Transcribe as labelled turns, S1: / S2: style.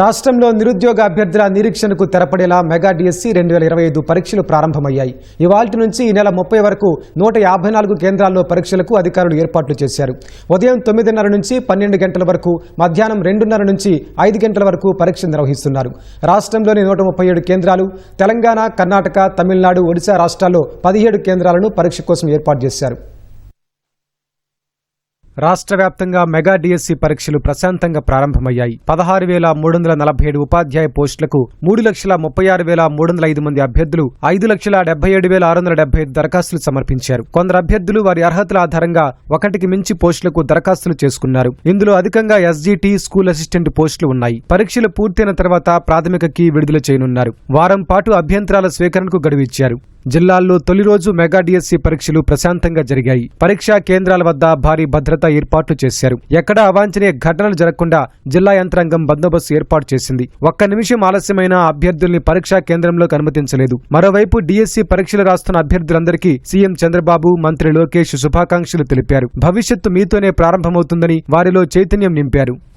S1: రాష్ట్రంలో నిరుద్యోగ అభ్యర్థుల నిరీక్షణకు తెరపడేలా మెగా డిఎస్సి రెండు వేల ఇరవై ఐదు పరీక్షలు ప్రారంభమయ్యాయి. ఇవాల్టి నుంచి ఈ నెల ముప్పై వరకు నూట యాభై నాలుగు కేంద్రాల్లో పరీక్షలకు అధికారులు ఏర్పాట్లు చేశారు. ఉదయం తొమ్మిదిన్నర నుంచి పన్నెండు గంటల వరకు మధ్యాహ్నం రెండున్నర నుంచి ఐదు గంటల వరకు పరీక్ష నిర్వహిస్తున్నారు. రాష్ట్రంలోని నూట ముప్పై ఏడు కేంద్రాలు తెలంగాణ కర్ణాటక తమిళనాడు ఒడిశా రాష్ట్రాల్లో పదిహేడు కేంద్రాలను పరీక్ష కోసం ఏర్పాటు చేశారు. రాష్ట్ర వ్యాప్తంగా మెగా డిఎస్సీ పరీక్షలు ప్రశాంతంగా ప్రారంభమయ్యాయి. పదహారు వేల మూడు వందల నలభై ఏడు ఉపాధ్యాయ పోస్టులకు మూడు లక్షల ముప్పై ఆరు వేల మూడు వందల ఐదు మంది అభ్యర్థులు ఐదు లక్షల డెబ్బై ఏడు వేల ఆరు వందల డెబ్బై ఐదు దరఖాస్తులు సమర్పించారు. కొందరు అభ్యర్థులు వారి అర్హతల ఆధారంగా ఒకటికి మించి పోస్టులకు దరఖాస్తులు చేసుకున్నారు. ఇందులో అధికంగా ఎస్జీటీ స్కూల్ అసిస్టెంట్ పోస్టులు ఉన్నాయి. పరీక్షలు పూర్తయిన తర్వాత ప్రాథమిక కీ విడుదల చేయనున్నారు. వారం పాటు అభ్యంతరాల స్వీకరణకు గడువు ఇచ్చారు. జిల్లాల్లో తొలి రోజు మెగా డిఎస్సి పరీక్షలు ప్రశాంతంగా జరిగాయి. పరీక్షా కేంద్రాల వద్ద భారీ భద్రతా ఏర్పాట్లు చేశారు. ఎక్కడా అవాంఛనీయ ఘటనలు జరగకుండా జిల్లా యంత్రాంగం బందోబస్తు ఏర్పాటు చేసింది. ఒక్క నిమిషం ఆలస్యమైన అభ్యర్థుల్ని పరీక్షా కేంద్రంలోకి అనుమతించలేదు. మరోవైపు డిఎస్సి పరీక్షలు రాస్తున్న అభ్యర్థులందరికీ సీఎం చంద్రబాబు మంత్రి లోకేష్ శుభాకాంక్షలు తెలిపారు. భవిష్యత్తు మీతోనే ప్రారంభమవుతుందని వారిలో చైతన్యం నింపారు.